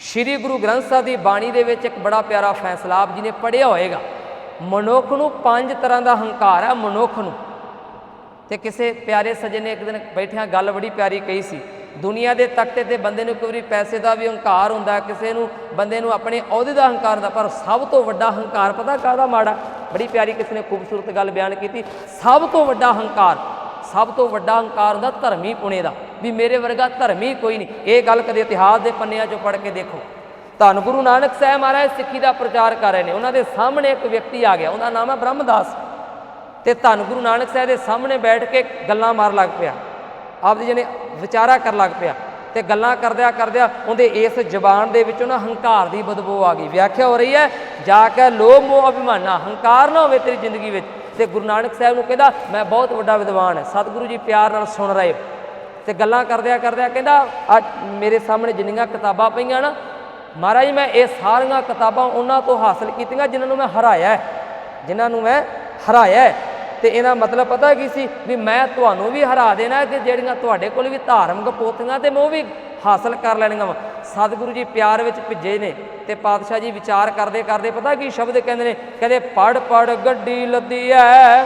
ਸ੍ਰੀ ਗੁਰੂ ਗ੍ਰੰਥ ਸਾਹਿਬ ਦੀ ਬਾਣੀ ਦੇ ਵਿੱਚ ਇੱਕ ਬੜਾ ਪਿਆਰਾ ਫੈਸਲਾ ਆਪ ਜੀ ਨੇ ਪੜਿਆ ਹੋਏਗਾ। ਮਨੁੱਖ ਨੂੰ ਪੰਜ ਤਰ੍ਹਾਂ ਦਾ ਹੰਕਾਰ ਹੈ ਮਨੁੱਖ ਨੂੰ। ਤੇ ਕਿਸੇ ਪਿਆਰੇ ਸਜੇ ਨੇ ਇੱਕ ਦਿਨ ਬੈਠਿਆਂ ਗੱਲ ਬੜੀ ਪਿਆਰੀ ਕਹੀ ਸੀ, ਦੁਨੀਆ ਦੇ ਤਖਤੇ ਤੇ ਬੰਦੇ ਨੂੰ ਕੋਈ ਵਾਰੀ ਪੈਸੇ ਦਾ ਵੀ ਹੰਕਾਰ ਹੁੰਦਾ, ਕਿਸੇ ਨੂੰ ਬੰਦੇ ਨੂੰ ਆਪਣੇ ਅਹੁਦੇ ਦਾ ਹੰਕਾਰ ਹੁੰਦਾ ਪਰ ਸਭ ਤੋਂ ਵੱਡਾ ਹੰਕਾਰ ਪਤਾ ਕਾਹਦਾ ਮਾੜਾ? ਬੜੀ ਪਿਆਰੀ ਕਿਸੇ ਨੇ ਖੂਬਸੂਰਤ ਗੱਲ ਬਿਆਨ ਕੀਤੀ, ਸਭ ਤੋਂ ਵੱਡਾ ਹੰਕਾਰ, ਸਭ ਤੋਂ ਵੱਡਾ ਹੰਕਾਰ ਹੁੰਦਾ ਧਰਮੀ ਪੁਣੇ ਦਾ। ਵੀ ਮੇਰੇ ਵਰਗਾ ਧਰਮੀ ਕੋਈ ਨਹੀਂ। ਇਹ ਗੱਲ ਕਦੇ ਇਤਿਹਾਸ ਦੇ ਪੰਨਿਆਂ 'ਚੋਂ ਪੜ੍ਹ ਕੇ ਦੇਖੋ। ਧੰਨ ਗੁਰੂ ਨਾਨਕ ਸਾਹਿਬ ਮਹਾਰਾਜ ਸਿੱਖੀ ਦਾ ਪ੍ਰਚਾਰ ਕਰ ਰਹੇ ਨੇ। ਉਹਨਾਂ ਦੇ ਸਾਹਮਣੇ ਇੱਕ ਵਿਅਕਤੀ ਆ ਗਿਆ। ਉਹਦਾ ਨਾਮ ਹੈ ਬ੍ਰਹਮਦਾਸ। ਤੇ ਧੰਨ ਗੁਰੂ ਨਾਨਕ ਸਾਹਿਬ ਦੇ ਸਾਹਮਣੇ ਬੈਠ ਕੇ ਗੱਲਾਂ ਮਾਰ ਲੱਗ ਪਿਆ। ਆਪਦੇ ਜਿਹਨੇ ਵਿਚਾਰਾ ਕਰਨ ਲੱਗ ਪਿਆ। ਤੇ ਗੱਲਾਂ ਕਰਦਿਆਂ ਕਰਦਿਆਂ ਉਹਦੇ ਇਸ ਜ਼ਬਾਨ ਦੇ ਵਿੱਚੋਂ ਨਾ ਹੰਕਾਰ ਦੀ ਬਦਬੂ ਆ ਗਈ। ਵਿਆਖਿਆ ਹੋ ਰਹੀ ਹੈ, ਜਾ ਕੇ ਲੋਭ ਮੋਹ ਅਭਿਮਾਨਾ ਹੰਕਾਰ ਨਾ ਹੋਵੇ ਤੇਰੀ ਜ਼ਿੰਦਗੀ ਵਿੱਚ। ਤੇ ਗੁਰੂ ਨਾਨਕ ਸਾਹਿਬ ਨੂੰ ਕਹਿੰਦਾ, ਮੈਂ ਬਹੁਤ ਵੱਡਾ ਵਿਦਵਾਨ ਹਾਂ। ਸਤਿਗੁਰੂ ਜੀ ਪਿਆਰ ਨਾਲ ਸੁਣ ਰਹੇ ਤੇ ਗੱਲਾਂ ਕਰਦਿਆਂ ਕਰਦਿਆਂ ਕਹਿੰਦਾ, ਅੱਜ ਮੇਰੇ ਸਾਹਮਣੇ ਜਿੰਨੀਆਂ ਕਿਤਾਬਾਂ ਪਈਆਂ ਨਾ, ਮਹਾਰਾਜ ਮੈਂ ਇਹ ਸਾਰੀਆਂ ਕਿਤਾਬਾਂ ਉਹਨਾਂ ਤੋਂ ਹਾਸਲ ਕੀਤੀਆਂ ਜਿਨ੍ਹਾਂ ਨੂੰ ਮੈਂ ਹਰਾਇਆ ਜਿਨ੍ਹਾਂ ਨੂੰ ਮੈਂ ਹਰਾਇਆ ਹੈ। ਤੇ ਇਹਦਾ ਮਤਲਬ ਪਤਾ ਕੀ ਸੀ ਵੀ ਮੈਂ ਤੁਹਾਨੂੰ ਵੀ ਹਰਾ ਦੇਣਾ ਕਿ ਜਿਹੜੀਆਂ ਤੁਹਾਡੇ ਕੋਲ ਵੀ ਧਾਰਮਿਕ ਪੋਥੀਆਂ ਤੇ ਮੈਂ ਉਹ ਵੀ ਹਾਸਲ ਕਰ ਲੈਣੀਆਂ ਵਾ। ਸਤਿਗੁਰੂ ਜੀ ਪਿਆਰ ਵਿੱਚ ਭਿੱਜੇ ਨੇ ਤੇ ਪਾਤਸ਼ਾਹ ਜੀ ਵਿਚਾਰ ਕਰਦੇ ਕਰਦੇ ਪਤਾ ਕੀ ਸ਼ਬਦ ਕਹਿੰਦੇ ਨੇ? ਕਹਿੰਦੇ ਪੜ ਪੜ ਗੱਡੀ ਲੱਦੀ ਐ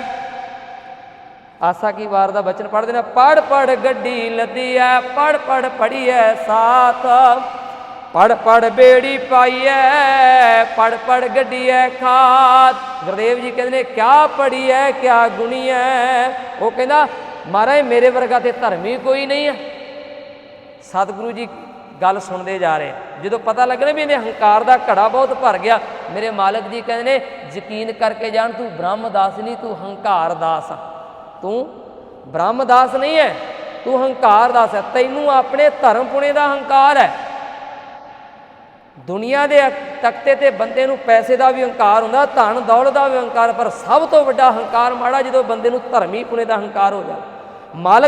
ਆਸਾ ਕੀ ਵਾਰ ਦਾ ਬਚਨ ਪੜ੍ਹਦੇ ਨੇ ਪੜ ਪੜ ਗੱਡੀ ਲੱਦੀ ਐ ਪੜ ਪੜ ਪੜੀਐ ਸਾਥ। ਪੜ ਪੜ ਬੇੜੀ ਪਾਈਐ ਪੜ ਪੜ ਗੱਡੀ ਐ ਖਾਤ ਗੁਰਦੇਵ ਜੀ ਕਹਿੰਦੇ ਨੇ, ਕਿਆ ਪੜੀ ਐ ਕਿਆ ਗੁਣੀ ਐ ਉਹ ਕਹਿੰਦਾ, ਮਹਾਰਾਜ, ਮੇਰੇ ਵਰਗਾ ਤੇ ਧਰਮੀ ਕੋਈ ਨਹੀਂ ਹੈ ਸਤਿਗੁਰੂ ਜੀ ਗੱਲ ਸੁਣਦੇ ਜਾ ਰਹੇ ਜਦੋਂ ਪਤਾ ਲੱਗਣਾ ਵੀ ਇਹਨੇ ਹੰਕਾਰ ਦਾ ਘੜਾ ਬਹੁਤ ਭਰ ਗਿਆ, ਮੇਰੇ ਮਾਲਕ ਜੀ ਕਹਿੰਦੇ ਨੇ, ਯਕੀਨ ਕਰਕੇ ਜਾਣ, ਤੂੰ ਬ੍ਰਹਮਦਾਸ ਨਹੀਂ, ਤੂੰ ਹੰਕਾਰ ਦਾਸ ਆ। ਤੂੰ ਬ੍ਰਹਮਦਾਸ ਨਹੀਂ ਹੈ ਤੂੰ ਹੰਕਾਰ ਦਾਸ ਹੈ ਤੈਨੂੰ ਆਪਣੇ ਧਰਮ ਪੁਣੇ ਦਾ ਹੰਕਾਰ ਹੈ ਦੁਨੀਆ ਦੇ ਤਖਤੇ ਤੇ ਬੰਦੇ ਨੂੰ ਪੈਸੇ ਦਾ ਵੀ ਹੰਕਾਰ ਹੁੰਦਾ, ਧਨ ਦੌਲਤ ਦਾ ਵੀ ਹੰਕਾਰ, ਪਰ ਸਭ ਤੋਂ ਵੱਡਾ ਹੰਕਾਰ ਮਾੜਾ ਜਦੋਂ ਬੰਦੇ ਨੂੰ ਧਰਮੀ ਪੁਣੇ ਦਾ ਹੰਕਾਰ ਹੋ ਜਾਵੇ ਮਾਲਕ